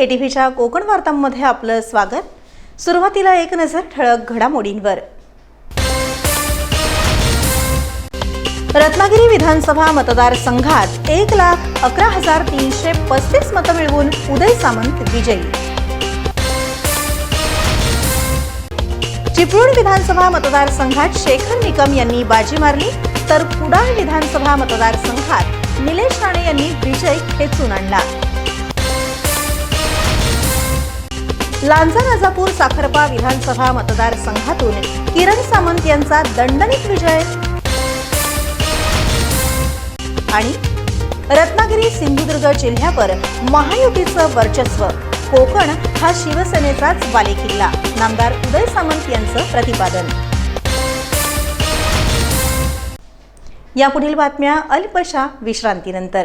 के T व्हीच्या कोकण वार्तांमध्ये आपलं स्वागत. सुरुवातीला एक नजर ठळक घडामोडींवर. रत्नागिरी विधानसभा मतदारसंघात एक लाख अकरा हजार तीनशे पस्तीस मतं मिळवून उदय सामंत विजयी. चिपळूण विधानसभा मतदारसंघात शेखर निकम यांनी बाजी मारली तर कुडाळ विधानसभा मतदारसंघात निलेश राणे यांनी विजय खेचून आणला. लांजा राजापूर साखरपा विधानसभा मतदारसंघातून किरण सामंत यांचा दणदणीत विजय. आणि रत्नागिरी सिंधुदुर्ग जिल्ह्यावर महायुतीचं वर्चस्व. कोकण हा शिवसेनेचाच बालेकिल्ला. नामदार उदय सामंत यांचं प्रतिपादन. यापुढील बातम्या अल्पशा विश्रांतीनंतर.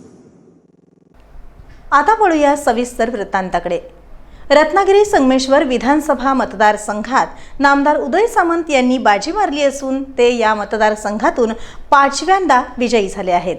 आता वळूया सविस्तर वृत्तांताकडे. रत्नागिरी संगमेश्वर विधानसभा मतदारसंघात नामदार उदय सामंत यांनी बाजी मारली असून ते या मतदारसंघातून पाचव्यांदा विजयी झाले आहेत.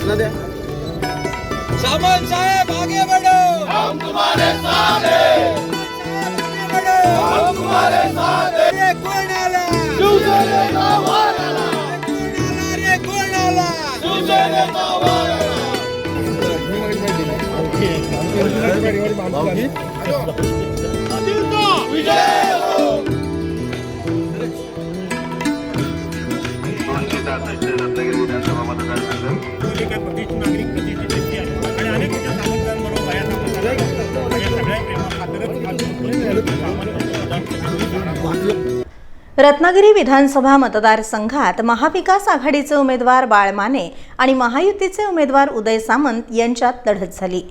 घोषणा द्या. सावंत साहेब आगे बढ़ो. हम तुम्हारे साथ हैं हम तुम्हारे साथ हैं रे कौन आला? शिवसेनेचा वाघ आला कौन आला? रे कौन आला शिवसेनेचा. वाघ आला विजय रत्नागिरी विधानसभा मतदारसंघात महाविकास आघाडीचे उमेदवार बाळ माने आणि महायुतीचे उमेदवार उदय सामंत यांच्यात लढत झाली.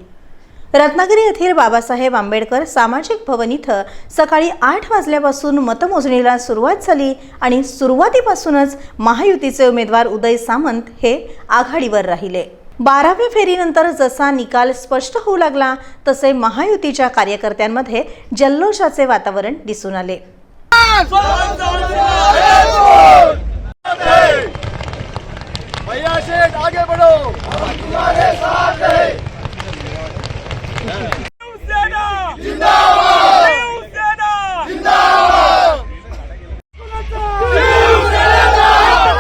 रत्नागिरी येथील बाबासाहेब आंबेडकर सामाजिक भवन इथं सकाळी आठ वाजल्यापासून मतमोजणीला सुरुवात झाली आणि सुरुवातीपासूनच महायुतीचे उमेदवार उदय सामंत हे आघाडीवर राहिले. बाराव्या फेरीनंतर जसा निकाल स्पष्ट होऊ लागला तसे महायुतीच्या कार्यकर्त्यांमध्ये जल्लोषाचे वातावरण दिसून आले. भैया शेठ आगे बढ़ो हम तुम्हारे साथ हैं शिवसेना जिंदाबाद शिवसेना जिंदाबाद शिवसेना ताकद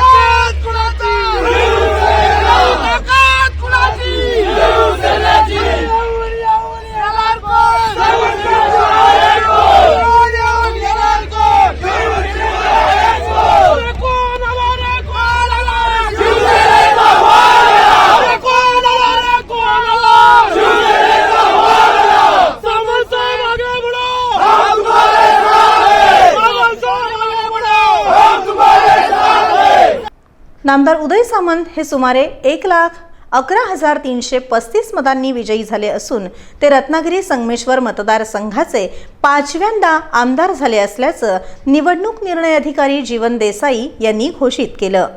कुणाची शिवसेना ताकद कुणाची शिवसेनेची येणार कोण शिवसेना आहे कोण येणार कोण शिवसेना आहे कोण कोण आला रे कोण आला शिवसेनेचा वार आला कोण आला रे कोण आला शिवसेनेचा वार नामदार उदय सामंत हे सुमारे एक लाख अकरा हजार तीनशे पस्तीस मतांनी विजयी झाले असून ते रत्नागिरी संगमेश्वर मतदारसंघाचे पाचव्यांदा आमदार झाले असल्याचं निवडणूक निर्णय अधिकारी जीवन देसाई यांनी घोषित केलं.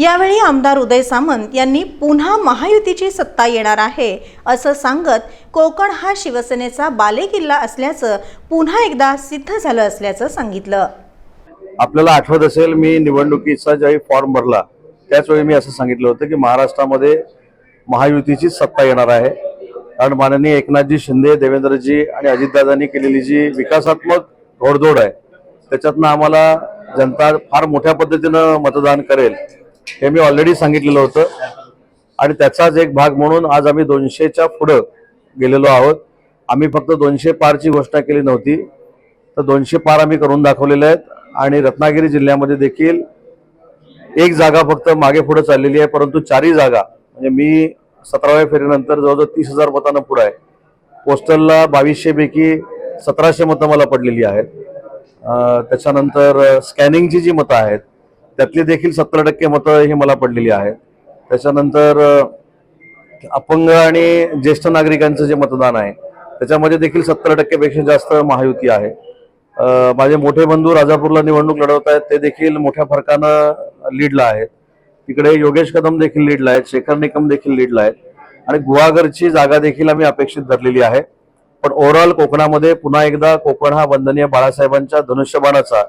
यावेळी आमदार उदय सामंत यांनी पुन्हा महायुतीची सत्ता येणार आहे असं सांगत कोकण हा शिवसेनेचा बालेकिल्ला असल्याचं पुन्हा एकदा सिद्ध झालं असल्याचं सांगितलं. आपल्याला आठवत असेल मी निवडणुकीचा ज्यावेळी फॉर्म भरला त्याचवेळी मी असं सांगितलं होतं की महाराष्ट्रामध्ये महायुतीची सत्ता येणार आहे. कारण माननीय एकनाथजी शिंदे देवेंद्रजी आणि अजितदादांनी केलेली जी विकासात्मक घोडदौड आहे त्याच्यातनं आम्हाला जनता फार मोठ्या पद्धतीनं मतदान करेल. हे मी ऑलरेडी सांगितलेलं होतं. आणि त्याचाच एक भाग म्हणून आज आम्ही दोनशेच्या पुढं गेलेलो आहोत. आम्ही फक्त दोनशे पारची घोषणा केली नव्हती. तर दोनशे पार आम्ही करून दाखवलेले आहेत. आणि रत्नागिरी जिल्ह्यामध्ये देखील एक जागा फक्त मागे पुढे चाललेली आहे. परंतु चारही जागा म्हणजे मी सतराव्या फेरीनंतर जवळजवळ तीस हजार मतांना पुढं आहे. पोस्टलला बावीसशेपैकी सतराशे मतं मला पडलेली आहेत. त्याच्यानंतर स्कॅनिंगची जी मतं आहेत त्यातली देखील सत्तर टक्के मतं ही मला पडलेली आहेत. त्याच्यानंतर अपंग आणि ज्येष्ठ नागरिकांचं जे मतदान आहे त्याच्यामध्ये देखील सत्तर टक्केपेक्षा जास्त महायुती आहे. माझे मोठे बंधू राजापूरला निवडणूक लढवत आहेत ते देखील मोठ्या फरकानं लीडला आहेत. तिकडे योगेश कदम देखील लीडला आहेत शेखर निकम देखील लीडला आहेत आणि गुहागरची जागा देखील आम्ही अपेक्षित धरलेली आहे. पण ओव्हरऑल कोकणामध्ये पुन्हा एकदा कोकण हा वंदनीय बाळासाहेबांच्या धनुष्यबाणाचा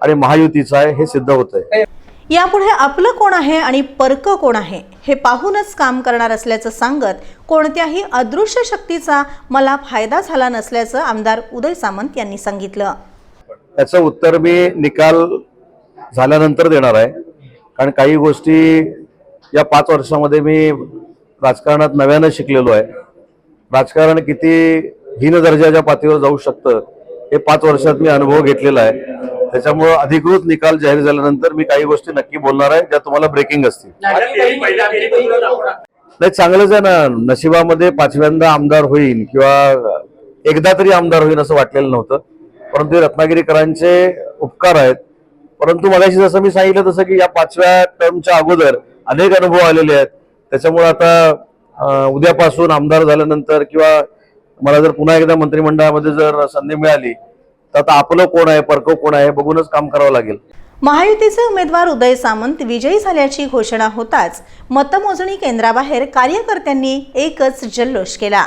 आणि महायुतीचा आहे हे सिद्ध होत आहे यापुढे आपलं कोण आहे आणि परक कोण आहे हे पाहूनच काम करणार असल्याचं सांगत कोणत्याही अदृश्य शक्तीचा मला फायदा झाला नसल्याचं आमदार उदय सामंत यांनी सांगितलं. त्याचं उत्तर मी निकाल झाल्यानंतर देणार आहे. कारण काही गोष्टी या पाच वर्षामध्ये मी राजकारणात नव्यानं शिकलेलो आहे. राजकारण किती हीन दर्जाच्या पातळीवर जाऊ शकतं हे पाच वर्षात मी अनुभव घेतलेला आहे. त्याच्यामुळं अधिकृत निकाल जाहीर झाल्यानंतर मी काही गोष्टी नक्की बोलणार आहे ज्या तुम्हाला ब्रेकिंग असतील. नाही चांगलंच आहे ना. नशिबामध्ये पाचव्यांदा आमदार होईल किंवा एकदा तरी आमदार होईल असं वाटलेलं नव्हतं. परंतु हे रत्नागिरीकरांचे उपकार आहेत. परंतु मगाशी जसं मी सांगितलं तसं की या पाचव्या टर्मच्या अगोदर अनेक अनुभव आलेले आहेत. त्याच्यामुळे आता उद्यापासून आमदार झाल्यानंतर किंवा मला जर पुन्हा एकदा मंत्रिमंडळामध्ये जर संधी मिळाली तर आता आपलं कोण आहे परको कोण आहे बघूनच काम करावं लागेल. महायुतीचे उमेदवार उदय सामंत विजयी झाल्याची घोषणा होताच मतमोजणी केंद्राबाहेर कार्यकर्त्यांनी एकच जल्लोष केला.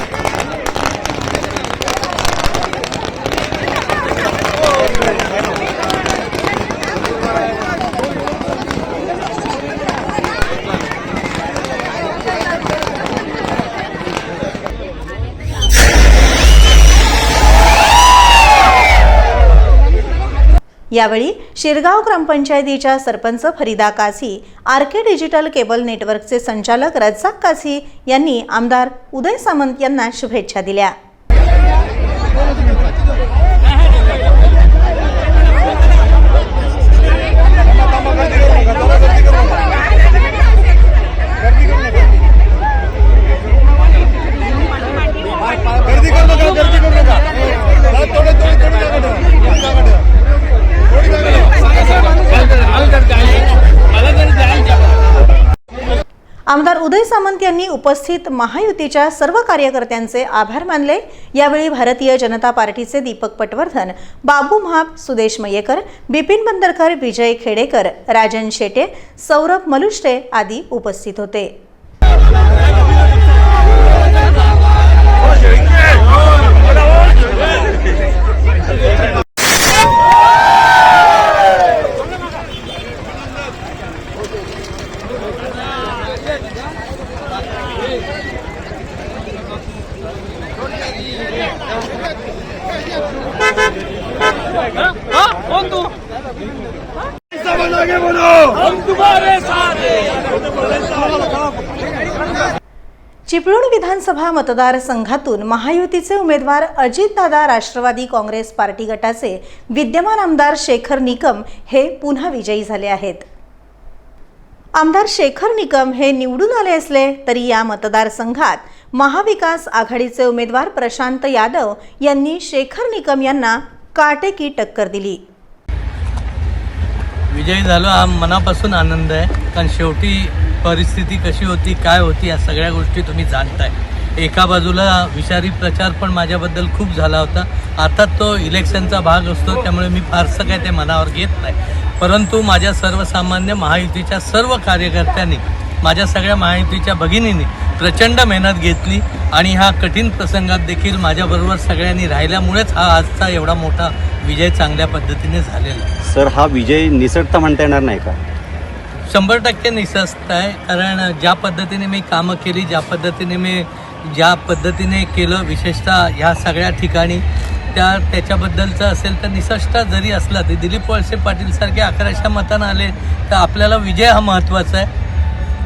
यावेळी शिरगाव ग्रामपंचायतीच्या sarpanch Farida Kazi R K digital cable नेटवर्कचे संचालक रज्जाक काझी यांनी आमदार उदय सामंत यांना शुभेच्छा दिल्या. उदय सामंत यांनी उपस्थित महायुतीच्या सर्व कार्यकर्त्यांचे आभार मानले. यावेळी भारतीय जनता पार्टीचे दीपक पटवर्धन बाबू महाप सुदेश मयेकर बिपिन बंदरकर विजय खेडेकर राजन शेटे सौरभ मलुष्टे आदी उपस्थित होते. विधानसभा मतदारसंघातून महायुतीचे उमेदवार अजितदादा राष्ट्रवादी काँग्रेस पार्टी गटाचे विद्यमान आमदार शेखर निकम हे पुन्हा विजयी झाले आहेत. आमदार शेखर निकम हे निवडून आले असले तरी या मतदारसंघात महाविकास आघाडीचे उमेदवार प्रशांत यादव यांनी शेखर निकम यांना काटेकी टक्कर दिली. विजयी झालो हा मनापासून आनंद आहे. कारण शेवटी परिस्थिती कशी होती काय होती या सगळ्या गोष्टी तुम्ही जाणताय. एका बाजूला विषारी प्रचार पण माझ्याबद्दल खूप झाला होता. आता तो इलेक्शनचा भाग असतो त्यामुळे मी फारसं काय ते मनावर घेत नाही. परंतु माझ्या सर्वसामान्य महायुतीच्या सर्व कार्यकर्त्यांनी माझ्या सगळ्या महायुतीच्या भगिनींनी प्रचंड मेहनत घेतली आणि ह्या कठीण प्रसंगात देखील माझ्याबरोबर सगळ्यांनी राहिल्यामुळेच हा आजचा एवढा मोठा विजय चांगल्या पद्धतीने झालेला आहे. सर हा विजय निसटता म्हणता येणार नाही का? शंभर टक्के निसस्त आहे कारण ज्या पद्धतीने मी कामं केली ज्या पद्धतीने मी ज्या पद्धतीने केलं विशेषतः ह्या सगळ्या ठिकाणी त्या त्याच्याबद्दलचं असेल तर निसष्ट जरी असला तरी दिलीप वळसे पाटील सारखे अकराशा मतांना आले तर आपल्याला विजय हा महत्त्वाचा आहे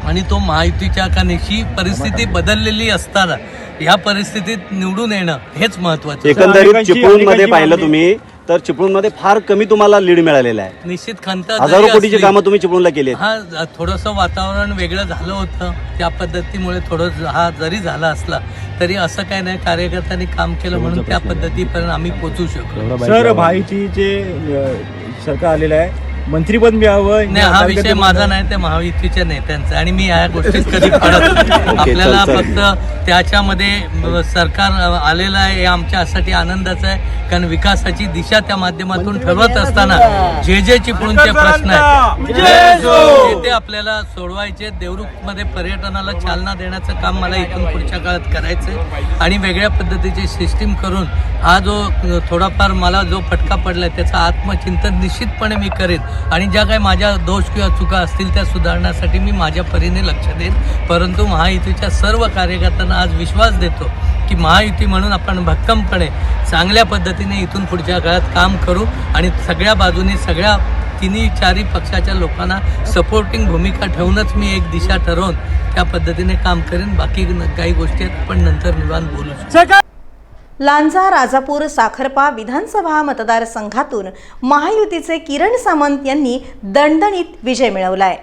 आणि तो महायुतीच्या कारणीची परिस्थिती बदललेली असताना ह्या परिस्थितीत निवडून येणं हेच महत्त्वाचं आहे. एकंदरीत चिपळूणमध्ये पाहिलं तुम्ही तर चिपळूणमध्ये फार कमी तुम्हाला लीड मिळालेला आहे. निश्चित खंत जरी हजारो कोटीची असली- कामं तुम्ही चिपळूणला केली आहेत. हा थोडंसं वातावरण वेगळं झालं होतं. त्या पद्धतीमुळे थोडं ज- हा जरी झाला असला तरी असं काही नाही कार्यकर्त्यांनी काम केलं म्हणून त्या पद्धतीपर्यंत आम्ही पोचू शकलो. सर भाईची जे सरकार आलेलं आहे मंत्रीपद मिळावं नाही हा विषय माझा नाही ते महायुतीच्या नेत्यांचा. आणि मी या गोष्टीत कधी पडत. आपल्याला. फक्त त्याच्यामध्ये सरकार आलेलं आहे हे आमच्यासाठी आनंदाचं आहे. कारण विकासाची दिशा त्या माध्यमातून ठरवत असताना जे जे चिपळूणचे प्रश्न आहेत ते- ते आपल्याला सोडवायचे. देवरुखमध्ये पर्यटनाला चालना देण्याचं काम मला इथून पुढच्या काळात करायचं आहे आणि वेगळ्या पद्धतीची सिस्टीम करून हा जो थोडाफार मला जो फटका पडलाय त्याचं आत्मचिंतन निश्चितपणे मी करेन. आणि ज्या काही माझ्या दोष किंवा चुका असतील त्या सुधारण्यासाठी मी माझ्या परीने लक्ष देईन. परंतु महायुतीच्या सर्व कार्यकर्त्यांना आज विश्वास देतो की महायुती म्हणून आपण भक्कमपणे चांगल्या पद्धतीने इथून पुढच्या काळात काम करू आणि सगळ्या बाजूनी सगळ्या तिन्ही चारही पक्षाच्या लोकांना सपोर्टिंग भूमिका ठेवूनच मी एक दिशा ठरवून त्या पद्धतीने काम करेन. बाकी काही गोष्टी आहेत आपण नंतर निवांत बोलू. शकतो लांजा राजापूर साखरपा विधानसभा मतदारसंघातून महायुतीचे किरण सामंत यांनी दणदणीत विजय मिळवलाय.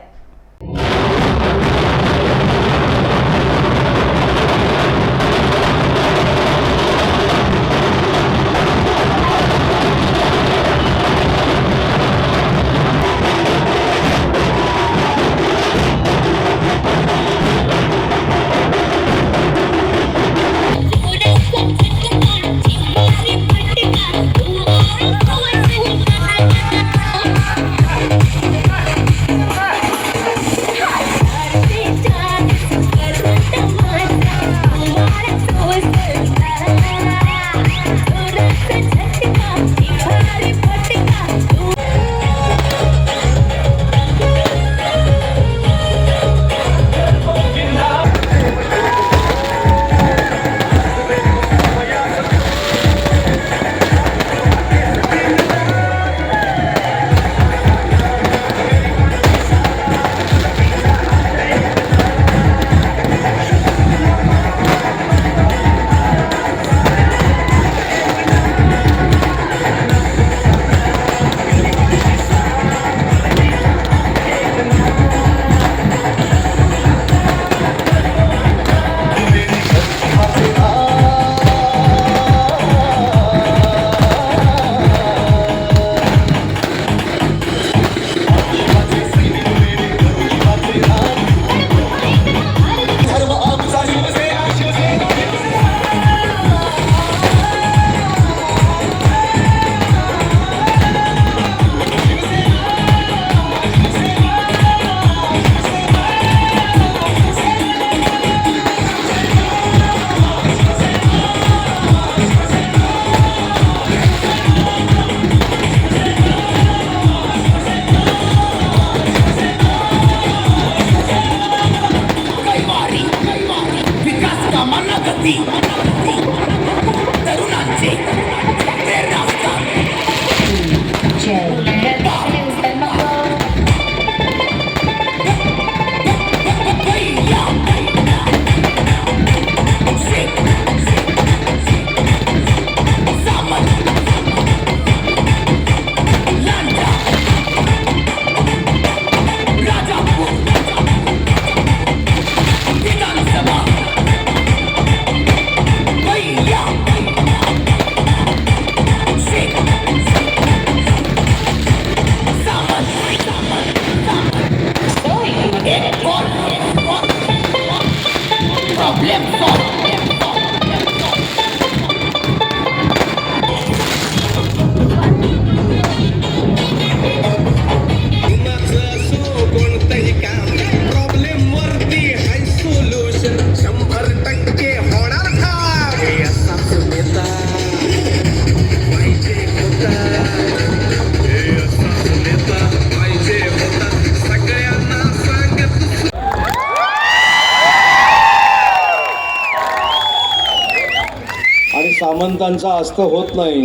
सामंतांचा अस्त होत नाही.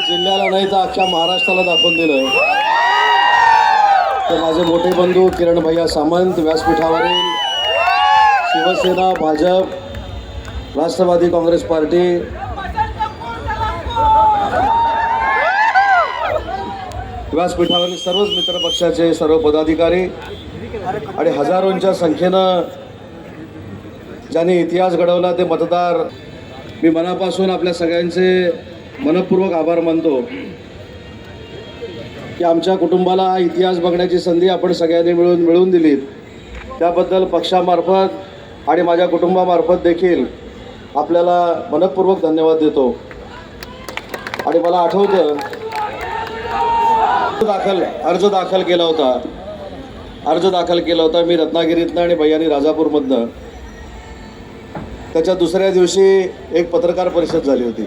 जिल्ह्याला नाही तर अख्ख्या महाराष्ट्राला दाखवून दिलं तर माझे मोठे बंधू किरण भैया सामंत व्यासपीठावरील शिवसेना भाजप राष्ट्रवादी काँग्रेस पार्टी व्यासपीठावरील सर्वच मित्रपक्षाचे सर्व पदाधिकारी आणि हजारोंच्या संख्येनं ज्यांनी इतिहास घडवला ते मतदार मी मनापासून आपल्या सगळ्यांचे मनपूर्वक आभार मानतो की आमच्या कुटुंबाला हा इतिहास बघण्याची संधी आपण सगळ्यांनी मिळून मिळवून दिलीत. त्याबद्दल पक्षामार्फत आणि माझ्या कुटुंबामार्फत देखील आपल्याला मनपूर्वक धन्यवाद देतो. आणि मला आठवतं दाखल अर्ज दाखल केला होता. अर्ज दाखल केला होता मी रत्नागिरीतनं आणि भैयानी राजापूरमधनं. त्याच्या दुसऱ्या दिवशी एक पत्रकार परिषद झाली होती.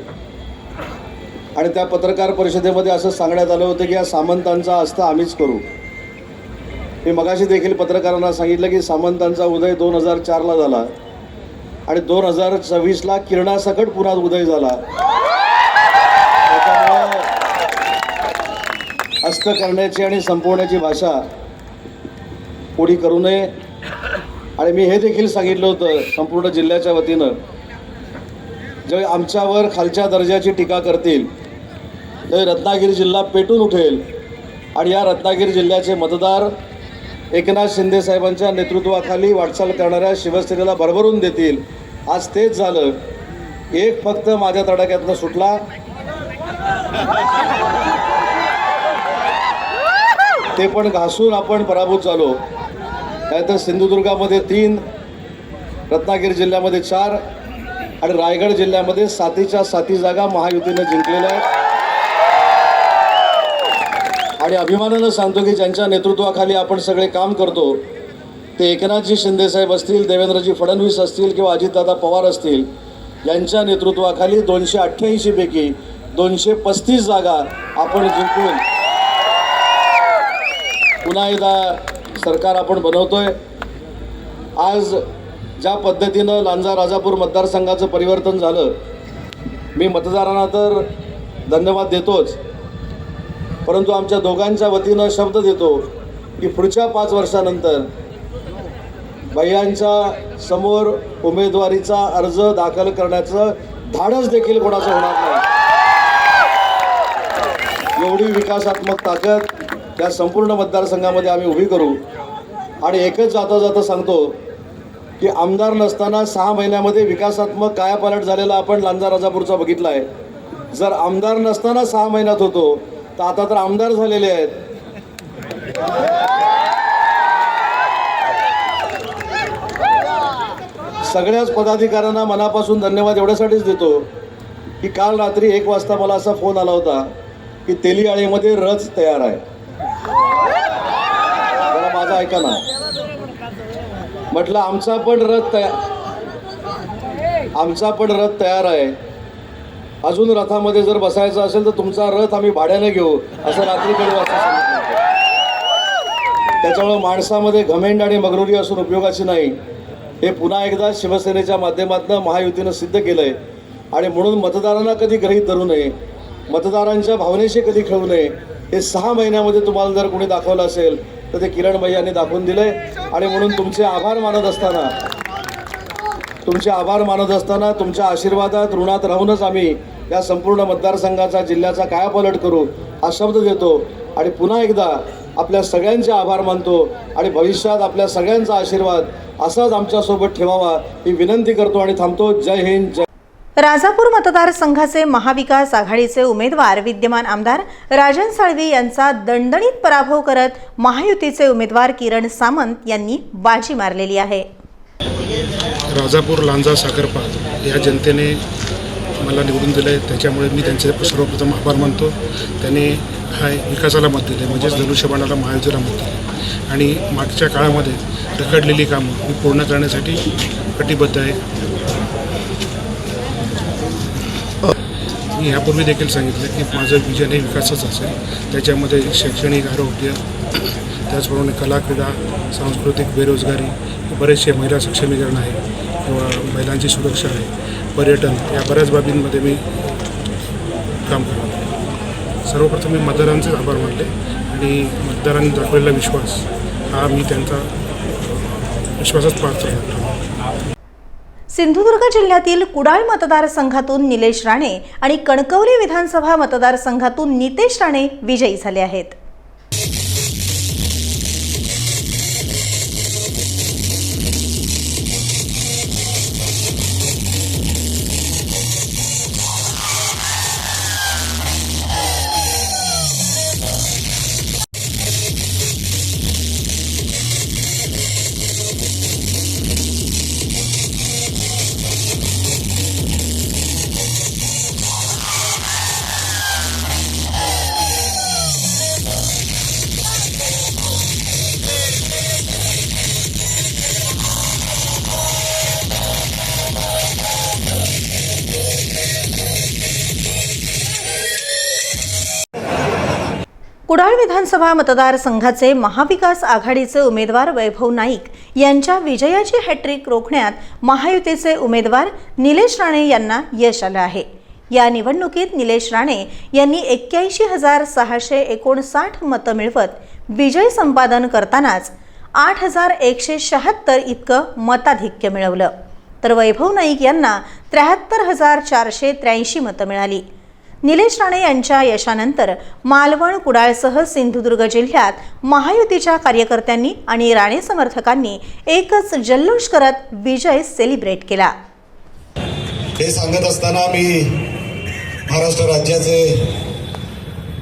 आणि त्या पत्रकार परिषदेमध्ये असं सांगण्यात आलं होतं की या सामंतांचा अस्ता आम्हीच करू. मी मगाशी देखील पत्रकारांना सांगितलं की सामंतांचा उदय दोन हजार चारला झाला आणि दोन हजार सव्वीसला किरणासकट पुन्हा उदय झाला. त्याच्यामुळं अस्त करण्याची आणि संपवण्याची भाषा कोणी करू नये. आणि मी हे देखील सांगितलं होतं संपूर्ण जिल्ह्याच्या वतीनं जे आमच्यावर खालच्या दर्जाची टीका करतील ते रत्नागिरी जिल्हा पेटून उठेल आणि या रत्नागिरी जिल्ह्याचे मतदार एकनाथ शिंदे साहेबांच्या नेतृत्वाखाली वाटचाल करणाऱ्या शिवसेनेला भरभरून देतील. आज तेच झालं. एक फक्त माझ्या तडाख्यातनं सुटला. ते पण घासून आपण पराभूत झालो. त्यानंतर सिंधुदुर्गामध्ये तीन रत्नागिरी जिल्ह्यामध्ये चार आणि रायगड जिल्ह्यामध्ये सातीच्या साती जागा महायुतीनं जिंकलेल्या आहेत. आणि अभिमानानं सांगतो की ज्यांच्या नेतृत्वाखाली आपण सगळे काम करतो ते एकनाथजी शिंदेसाहेब असतील देवेंद्रजी फडणवीस असतील किंवा अजितदादा पवार असतील यांच्या नेतृत्वाखाली दोनशे अठ्ठ्याऐंशीपैकी दोनशे पस्तीस जागा आपण जिंकून पुन्हा एकदा सरकार आपण बनवतोय. आज ज्या पद्धतीनं लांजा राजापूर मतदारसंघाचं परिवर्तन झालं मी मतदारांना तर धन्यवाद देतोच. परंतु आमच्या दोघांच्या वतीनं शब्द देतो की पुढच्या पाच वर्षानंतर भैयांच्या समोर उमेदवारीचा अर्ज दाखल करण्याचं धाडस देखील कोणाचं होणार नाही. एवढी विकासात्मक ताकद त्या संपूर्ण मतदारसंघामध्ये आम्ही उभी करू. आणि एकच जाता जाता सांगतो की आमदार नसताना सहा महिन्यामध्ये विकासात्मक कायापालट झालेला आपण लांजा राजापूरचा बघितला आहे जर आमदार नसताना सहा महिन्यात होतो तर आता तर आमदार झालेले आहेत. सगळ्याच पदाधिकाऱ्यांना मनापासून धन्यवाद एवढ्यासाठीच देतो की काल रात्री एक वाजता मला असा फोन आला होता की तेलियाळीमध्ये रथ तयार आहे. माझा ऐका ना. म्हटलं आमचा पण रथ तयार आमचा पण रथ तयार आहे. अजून रथामध्ये जर बसायचं असेल तर तुमचा रथ आम्ही भाड्याने घेऊ असं रात्री त्याच्यामुळे त्याच्यामुळं माणसामध्ये घमेंड आणि मगरुरी असून उपयोगाची नाही. हे पुन्हा एकदा शिवसेनेच्या माध्यमातून महायुतीनं सिद्ध केलं आहे आणि म्हणून मतदारांना कधी गृहीत धरू नये मतदारांच्या भावनेशी कधी खेळू नये हे सहा महिन्यामध्ये तुम्हाला जर कोणी दाखवलं असेल तर ते किरण भैयांनी दाखवून दिले आणि म्हणून तुमचे आभार मानत असताना तुमचे आभार मानत असताना तुमच्या आशीर्वादात ऋणात राहूनच आम्ही या संपूर्ण मतदारसंघाचा जिल्ह्याचा कायापालट करू हा शब्द देतो. आणि पुन्हा एकदा आपल्या सगळ्यांचे आभार मानतो. आणि भविष्यात आपल्या सगळ्यांचा आशीर्वाद असाच आमच्यासोबत ठेवावा ही विनंती करतो आणि थांबतो. जय हिंद जय राजापूर मतदारसंघाचे महाविकास आघाडीचे उमेदवार विद्यमान आमदार राजन साळवी यांचा दणदणीत पराभव करत महायुतीचे उमेदवार किरण सामंत यांनी बाजी मारलेली आहे. राजापूर लांजा साखरपात या जनतेने मला निवडून दिलं आहे त्याच्यामुळे मी त्यांचे सर्वप्रथम आभार मानतो. त्यांनी हा विकासाला मत दिले म्हणजेच धनुष्यबाणाला महायुतीला मत दिले आणि मागच्या काळामध्ये रखडलेली कामं मी पूर्ण करण्यासाठी कटिबद्ध आहे. मी यापूर्वी देखील सांगितलं की माझं विजन हे विकासच असेल. त्याच्यामध्ये शैक्षणिक आरोग्य त्याचप्रमाणे कला क्रीडा सांस्कृतिक बेरोजगारी बरेचसे महिला सक्षमीकरण आहे किंवा महिलांची सुरक्षा आहे पर्यटन या बऱ्याच बाबींमध्ये मी काम करतो सर्वप्रथम मी मतदारांचे आभार मानले आणि मतदारांनी दाखवलेला विश्वास हा मी त्यांचा विश्वासच पात्र सिंधुदुर्ग जिल्ह्यातील कुडाळ मतदारसंघातून निलेश राणे आणि कणकवली विधानसभा मतदारसंघातून नितेश राणे विजयी झाले आहेत. विधानसभा मतदारसंघाचे महाविकास आघाडीचे उमेदवार वैभव नाईक यांच्या विजयाची हॅट्रिक रोखण्यात महायुतीचे उमेदवार निलेश राणे यांना यश आलं आहे. या निवडणुकीत निलेश राणे यांनी एक्क्याऐंशी हजार सहाशे एकोणसाठ मतं मिळवत विजय संपादन करतानाच आठ हजार एकशे शहात्तर इतकं मताधिक्य मिळवलं. तर वैभव नाईक यांना त्र्याहत्तर हजार चारशे त्र्याऐंशी मतं मिळाली. निलेश राणे यांच्या यशानंतर मालवण कुडाळसह सिंधुदुर्ग जिल्ह्यात महायुतीच्या कार्यकर्त्यांनी आणि राणे समर्थकांनी एकच जल्लोष करत विजय सेलिब्रेट केला. हे सांगत असताना मी महाराष्ट्र राज्याचे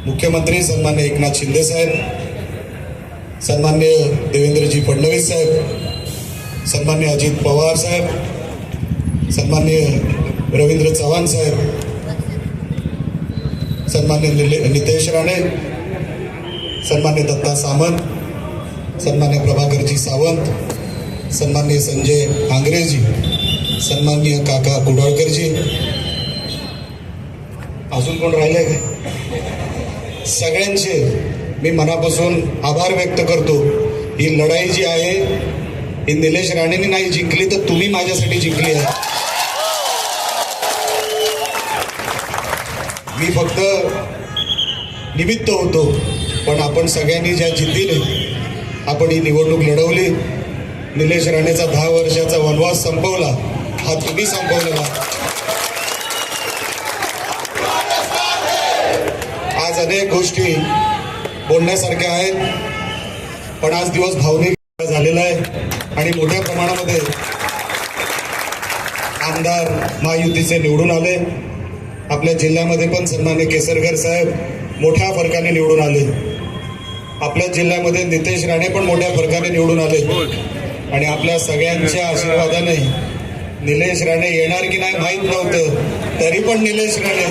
मुख्यमंत्री सन्मान्य एकनाथ शिंदे साहेब सन्मान्य देवेंद्रजी फडणवीस साहेब सन्मान्य अजित पवार साहेब सन्मान्य रवींद्र चव्हाण साहेब सन्मान्य नितेश राणे सन्मान्य दत्ता सामंत सन्मान्य प्रभाकरजी सावंत सन्मान्य संजय आंग्रेजी सन्मान्य काका कुडाळकरजी. अजून कोण राहिले का सगळ्यांचे मी मनापासून आभार व्यक्त करतो. ही लढाई जी आहे ही निलेश राणेंनी नाही जिंकली तर तुम्ही माझ्यासाठी जिंकली आहे. मी फक्त निमित्त होतो पण आपण सगळ्यांनी ज्या जिद्दीने आपण ही निवडणूक लढवली निलेश राणेचा दहा वर्षाचा वनवास संपवला हा तुम्ही संपवलेला. आज अनेक गोष्टी बोलण्यासारख्या आहेत पण आज दिवस भावनिक झालेला आहे आणि मोठ्या प्रमाणामध्ये आमदार महायुतीचे निवडून आले. आपल्या जिल्ह्यामध्ये पण सन्मान्य केसरकर साहेब मोठ्या फरकाने निवडून आले. आपल्या जिल्ह्यामध्ये नितेश राणे पण मोठ्या फरकाने निवडून आले. आणि आपल्या सगळ्यांच्या आशीर्वादाने निलेश राणे येणार की नाही माहीत नव्हतं तरी पण निलेश राणे.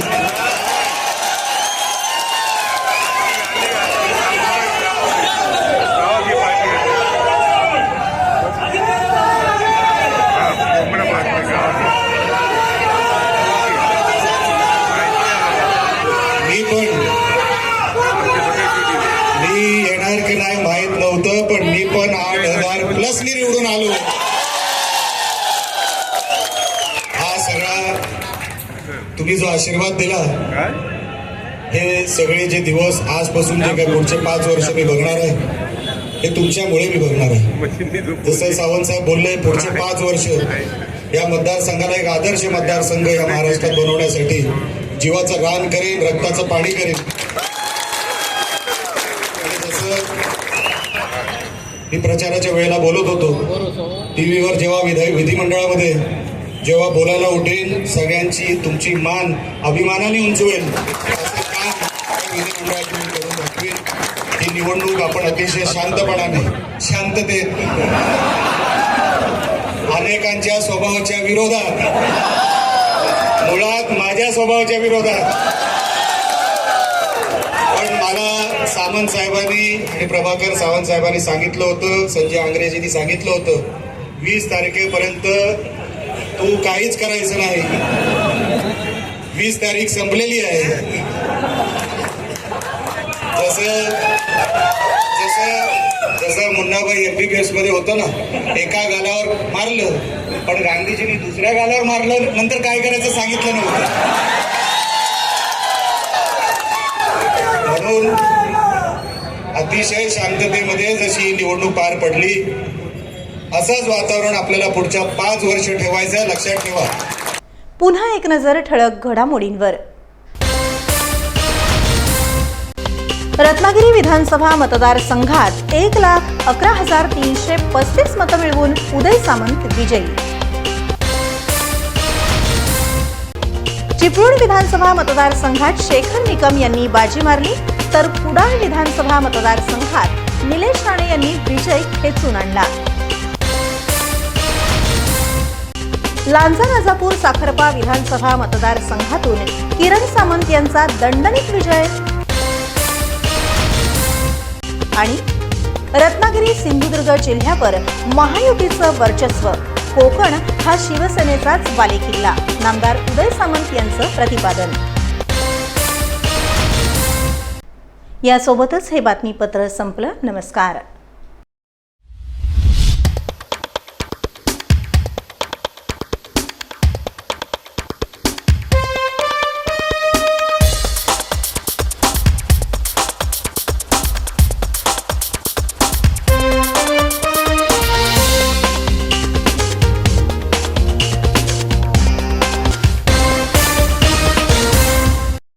जो आशीर्वाद दिला हे सगळे जे दिवस आजपासून जे काही पुढचे पाच वर्ष मी बघणार आहे हे तुमच्यामुळे मी बघणार आहे. जसं सावंत साहेब बोलले पुढचे पाच वर्ष या मतदारसंघाला एक आदर्श मतदारसंघ या महाराष्ट्रात बनवण्यासाठी जीवाचं रान करेन रक्ताचं पाणी करेन. मी प्रचाराच्या वेळेला बोलत होतो टीव्हीवर जेव्हा विधायक विधिमंडळामध्ये जेव्हा बोलायला उठेल सगळ्यांची तुमची मान अभिमानाने उंचवेल. करून ही निवडणूक आपण अतिशय शांतपणाने शांततेत अनेकांच्या स्वभावाच्या विरोधात मुळात माझ्या स्वभावाच्या विरोधात. पण मला सामंत साहेबांनी आणि प्रभाकर सावंत साहेबांनी सांगितलं होतं संजय आंग्रेजींनी सांगितलं होतं वीस तारखेपर्यंत तू काहीच करायचं नाही. वीस तारीख संपलेली आहे. जस जस जसं मुन्नाबाई एमबीबीएसमध्ये होतं ना एका गालावर मारलं पण गांधीजींनी दुसऱ्या गालावर मारलं नंतर काय करायचं सांगितलं नव्हतं. म्हणून अतिशय शांततेमध्ये जशी ही निवडणूक पार पडली असंच वातावरण आपल्याला पुढच्या पाच वर्ष ठेवायचं लक्षात ठेवा. पुन्हा एक नजर ठळक घडामोडींवर. रत्नागिरी विधानसभा मतदारसंघात एक लाख अकरा हजार तीनशे पस्तीस मतं मिळवून उदय सामंत विजयी. चिपळूण विधानसभा मतदारसंघात शेखर निकम यांनी बाजी मारली तर कुडाळ विधानसभा मतदारसंघात निलेश राणे यांनी विजय खेचून आणला. लांजा राजापूर साखरपा विधानसभा मतदारसंघातून किरण सामंत यांचा दणदणीत विजय. आणि रत्नागिरी सिंधुदुर्ग जिल्ह्यावर महायुतीचं वर्चस्व. कोकण हा शिवसेनेचाच बालेकिल्ला. नामदार उदय सामंत यांचं प्रतिपादन. यासोबतच हे बातमीपत्र संपलं. नमस्कार.